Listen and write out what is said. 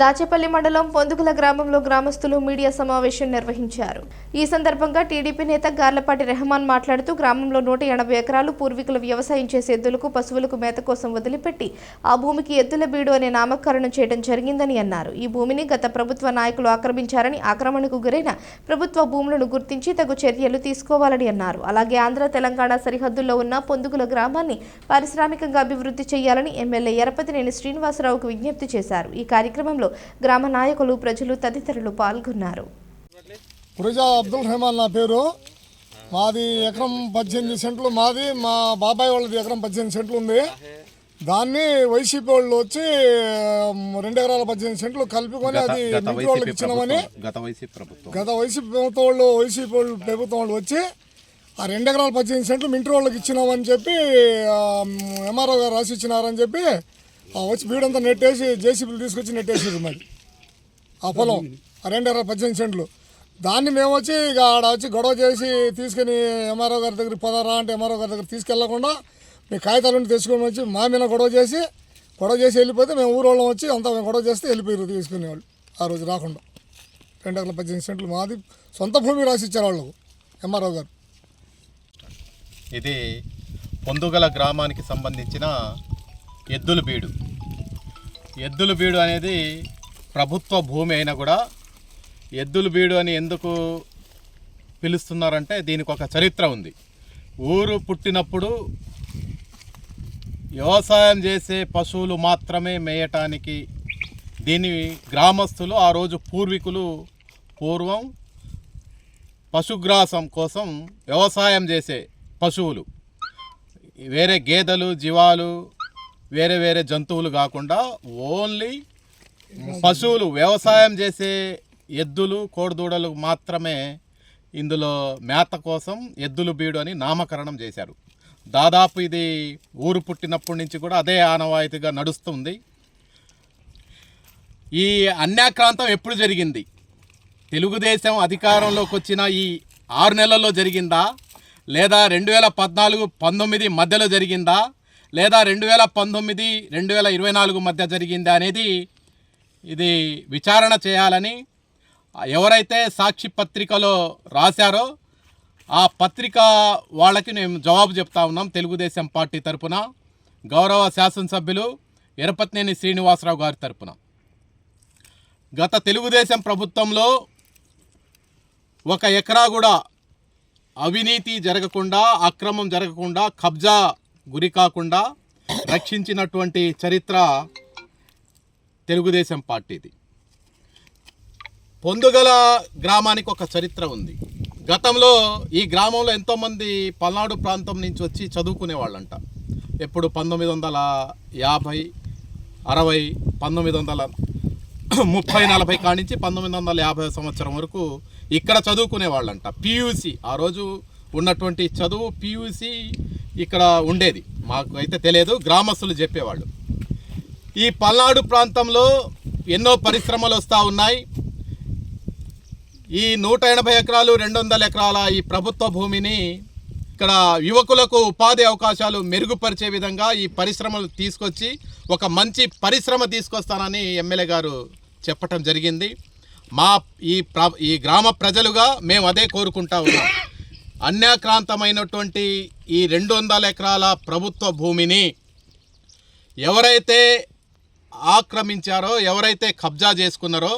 దాచేపల్లి మండలం పొందుగుల గ్రామంలో గ్రామస్తులు మీడియా సమావేశం నిర్వహించారు. ఈ సందర్భంగా టీడీపీ నేత గార్లపాటి రెహమాన్ మాట్లాడుతూ గ్రామంలో నూట ఎనభై ఎకరాలు పూర్వీకులు వ్యవసాయం చేసే ఎద్దులకు పశువులకు మేత కోసం వదిలిపెట్టి ఆ భూమికి ఎద్దుల బీడు అనే నామకరణం చేయడం జరిగిందని అన్నారు. ఈ భూమిని గత ప్రభుత్వ నాయకులు ఆక్రమించారని ఆక్రమణకు గురైన ప్రభుత్వ భూములను గుర్తించి తగు చర్యలు తీసుకోవాలని అన్నారు. అలాగే ఆంధ్ర తెలంగాణ సరిహద్దుల్లో ఉన్న పొందుగుల గ్రామాన్ని పారిశ్రామికంగా అభివృద్ధి చేయాలని ఎమ్మెల్యే ఎరపతినేని శ్రీనివాసరావుకు విజ్ఞప్తి చేశారు. ఈ కార్యక్రమంలో గ్రామ నాయకులు ప్రజలు తదితరులు పాల్గొన్నారు. పురజా అబ్దుల్ రెహమాన్ నా పేరు. మాది ఎకరం పద్దెనిమిది సెంట్లు మాది. మా బాబాయ్ వాళ్ళది ఎకరం పద్దెనిమిది సెంట్లు ఉంది. దాన్ని వైసీపీ వాళ్ళు వచ్చి రెండు ఎకరాల పద్దెనిమిది సెంట్లు కలుపుకొని గత అది గత మిగతా వాళ్ళకి వైసీపీ ఇచ్చినామని ప్రభుత్వం గత వైసీపీ ప్రభుత్వం. గత వైసీపీ ప్రభుత్వం వాళ్ళు వైసీపీ వాళ్ళు ప్రభుత్వం వాళ్ళు వచ్చి ఆ రెండు ఎకరాల పద్దెనిమిది సెంట్లు మింటి వాళ్ళకి ఇచ్చినామని చెప్పి ఎంఆర్ఓ గారు రాసి ఇచ్చినారని చెప్పి వచ్చి బీడంతా నెట్టేసి జేసీబీలు తీసుకొచ్చి నెట్టేసారు మరి. ఆ పొలం ఆ రెండు ఎకరాల పద్దెనిమిది సెంట్లు. దాన్ని మేము వచ్చి ఇక ఆడ వచ్చి గొడవ చేసి తీసుకుని ఎంఆర్ఓ గారి దగ్గర పోదారా అంటే ఎంఆర్ఓ గారి దగ్గర తీసుకెళ్ళకుండా మీ కాగితాలు తెచ్చుకొని వచ్చి మా మీద గొడవ చేసి గొడవ చేసి వెళ్ళిపోతే మేము ఊరోళ్ళం వచ్చి అంతా మేము గొడవ చేస్తే వెళ్ళిపోయారు తీసుకునేవాళ్ళు ఆ రోజు రాకుండా. రెండు వందల పద్దెనిమిది సెంట్లు మాది సొంత భూమి రాసి ఇచ్చారు వాళ్ళకు ఎంఆర్ఓ గారు. ఇది పొందుగల గ్రామానికి సంబంధించిన ఎద్దుల బీడు. ఎద్దుల బీడు అనేది ప్రభుత్వ భూమి అయినా కూడా ఎద్దుల బీడు అని ఎందుకు పిలుస్తున్నారంటే దీనికి ఒక చరిత్ర ఉంది. ఊరు పుట్టినప్పుడు వ్యవసాయం చేసే పశువులు మాత్రమే మేయటానికి దీని గ్రామస్తులు ఆ రోజు పూర్వీకులు పూర్వం పశుగ్రాసం కోసం వ్యవసాయం చేసే పశువులు. వేరే గేదెలు జీవాలు వేరే వేరే జంతువులు కాకుండా ఓన్లీ పశువులు వ్యవసాయం చేసే ఎద్దులు కోడిదూడలు మాత్రమే ఇందులో మేత కోసం ఎద్దుల బీడు అని నామకరణం చేశారు. దాదాపు ఇది ఊరు పుట్టినప్పటి నుంచి కూడా అదే ఆనవాయితీగా నడుస్తుంది. ఈ అన్యాక్రాంతం ఎప్పుడు జరిగింది? తెలుగుదేశం అధికారంలోకి వచ్చిన ఈ ఆరు నెలల్లో జరిగిందా? లేదా రెండు వేల పద్నాలుగు పంతొమ్మిది మధ్యలో జరిగిందా? లేదా రెండు వేల పంతొమ్మిది రెండు వేల ఇరవై నాలుగు మధ్య జరిగిందా అనేది ఇది విచారణ చేయాలని ఎవరైతే సాక్షి పత్రికలో రాశారో ఆ పత్రిక వాళ్ళకి మేము జవాబు చెప్తా ఉన్నాం తెలుగుదేశం పార్టీ తరపున. గౌరవ శాసనసభ్యులు ఎరపత్నేని శ్రీనివాసరావు గారి తరపున. గత తెలుగుదేశం ప్రభుత్వంలో ఒక ఎకరా కూడా అవినీతి జరగకుండా అక్రమం జరగకుండా కబ్జా గురి కాకుండా రక్షించినటువంటి చరిత్ర తెలుగుదేశం పార్టీది. పొందుగల గ్రామానికి ఒక చరిత్ర ఉంది. గతంలో ఈ గ్రామంలో ఎంతోమంది పల్నాడు ప్రాంతం నుంచి వచ్చి చదువుకునే వాళ్ళంట ఎప్పుడు పంతొమ్మిది వందల యాభై అరవై పంతొమ్మిది వందల ముప్పై నలభై కానించి నుంచి పంతొమ్మిది వందల యాభై సంవత్సరం వరకు ఇక్కడ చదువుకునే వాళ్ళంట పియూసి ఆ రోజు ఉన్నటువంటి చదువు పియూసి ఇక్కడ ఉండేది. మాకు అయితే తెలియదు గ్రామస్తులు చెప్పేవాళ్ళు. ఈ పల్నాడు ప్రాంతంలో ఎన్నో పరిశ్రమలు వస్తూ ఉన్నాయి. ఈ నూట ఎనభై ఎకరాలు రెండు వందల ఎకరాల ఈ ప్రభుత్వ భూమిని ఇక్కడ యువకులకు ఉపాధి అవకాశాలు మెరుగుపరిచే విధంగా ఈ పరిశ్రమలు తీసుకొచ్చి ఒక మంచి పరిశ్రమ తీసుకొస్తానని ఎమ్మెల్యే గారు చెప్పటం జరిగింది. మా ఈ ప్ర ఈ గ్రామ ప్రజలుగా మేము అదే కోరుకుంటా ఉన్నాం. అన్యాక్రాంతమైనటువంటి ఈ రెండు వందల ఎకరాల ప్రభుత్వ భూమిని ఎవరైతే ఆక్రమించారో ఎవరైతే కబ్జా చేసుకున్నారో